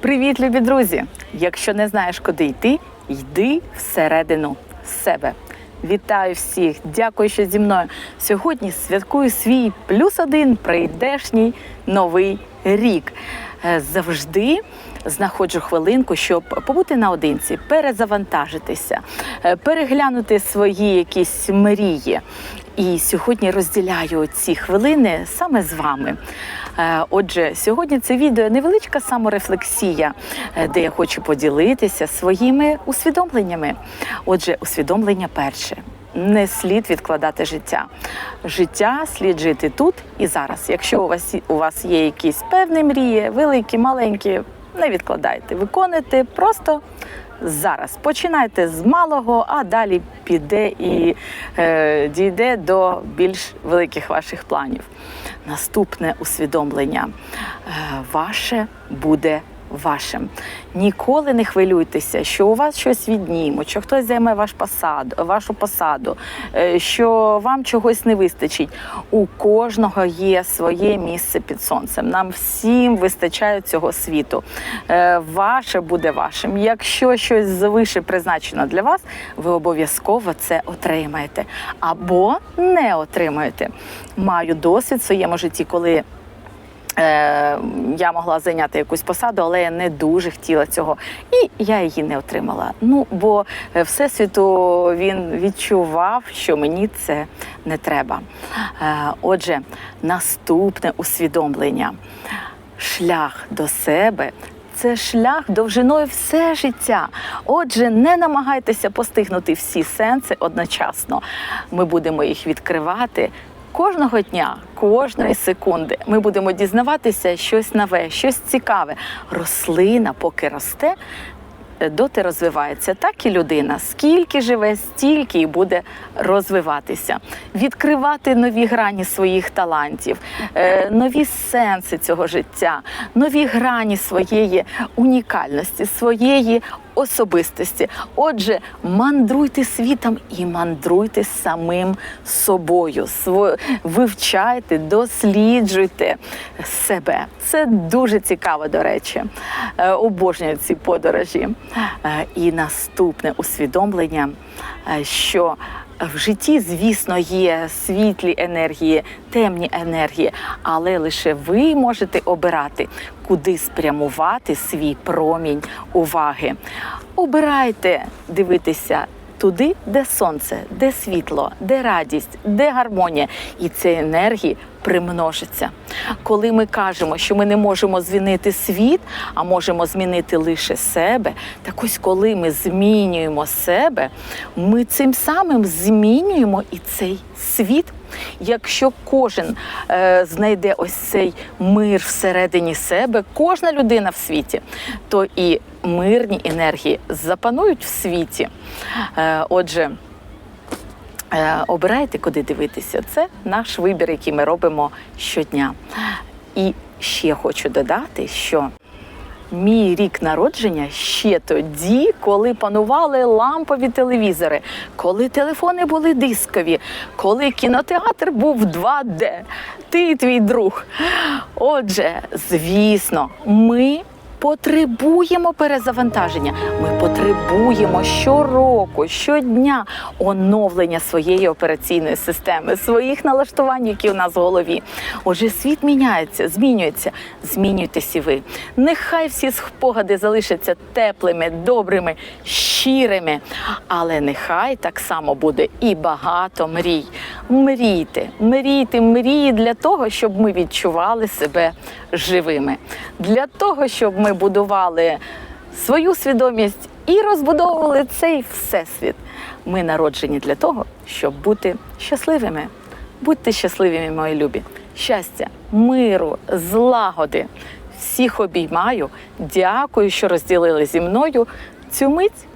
Привіт, любі друзі! Якщо не знаєш, куди йти, йди всередину себе. Вітаю всіх! Дякую, що зі мною. Сьогодні святкую свій плюс один прийдешній новий рік. Е, Завжди знаходжу хвилинку, щоб побути наодинці, перезавантажитися, е, переглянути свої якісь мрії. І сьогодні розділяю ці хвилини саме з вами. Е, Отже, сьогодні це відео невеличка саморефлексія, е, де я хочу поділитися своїми усвідомленнями. Отже, усвідомлення перше. Не слід відкладати життя. Життя слід жити тут і зараз. Якщо у вас у вас є якісь певні мрії, великі, маленькі, не відкладайте, виконуйте просто зараз. Починайте з малого, а далі піде і е, дійде до більш великих ваших планів. Наступне усвідомлення е, ваше буде вашим. Ніколи не хвилюйтеся, що у вас щось віднімуть, що хтось займе ваш посад, вашу посаду, е, що вам чогось не вистачить. У кожного є своє місце під сонцем. Нам всім вистачає цього світу. Е, Ваше буде вашим. Якщо щось звише призначено для вас, ви обов'язково це отримаєте або не отримаєте. Маю досвід в своєму житті, коли я могла зайняти якусь посаду, але я не дуже хотіла цього. І я її не отримала. Ну, бо е, Всесвіту він відчував, що мені це не треба. Е, Отже, наступне усвідомлення. Шлях до себе. Це шлях довжиною все життя. Отже, не намагайтеся постигнути всі сенси одночасно. Ми будемо їх відкривати кожного дня, кожної секунди. Ми будемо дізнаватися щось нове, щось цікаве. Рослина, поки росте, е, доти розвивається, так і людина. Скільки живе, стільки і буде розвиватися, відкривати нові грані своїх талантів, е, нові сенси цього життя, нові грані своєї унікальності, своєї особистості. Отже, мандруйте світом і мандруйте самим собою. Вивчайте, досліджуйте себе. Це дуже цікаво, до речі. Е, Обожнюю ці подорожі. Е, І наступне усвідомлення, е, що в житті, звісно, є світлі енергії, темні енергії, але лише ви можете обирати, куди спрямувати свій промінь уваги. Обирайте дивитися туди, де сонце, де світло, де радість, де гармонія, і ці енергії примножиться. Коли ми кажемо, що ми не можемо змінити світ, а можемо змінити лише себе, так ось коли ми змінюємо себе, ми цим самим змінюємо і цей світ. Якщо кожен е, знайде ось цей мир всередині себе, кожна людина в світі, то і мирні енергії запанують в світі. Е, отже, е, обирайте, куди дивитися. Це наш вибір, який ми робимо щодня. І ще хочу додати, що Мій рік народження ще тоді, коли панували лампові телевізори, коли телефони були дискові, коли кінотеатр був 2D. Ти твій друг. Отже, звісно, ми потребуємо перезавантаження. Ми потребуємо щороку, щодня оновлення своєї операційної системи, своїх налаштувань, які у нас в голові. Отже, світ міняється, змінюється. Змінюйтесь і ви. Нехай всі спогади залишаться теплими, добрими, щирими, але нехай так само буде і багато мрій. Мрійте, мрійте, мрії для того, щоб ми відчували себе живими, для того, щоб ми будували свою свідомість і розбудовували цей всесвіт. Ми народжені для того, щоб бути щасливими. Будьте щасливими, мої любі. Щастя, миру, злагоди. Всіх обіймаю. Дякую, що розділили зі мною цю мить.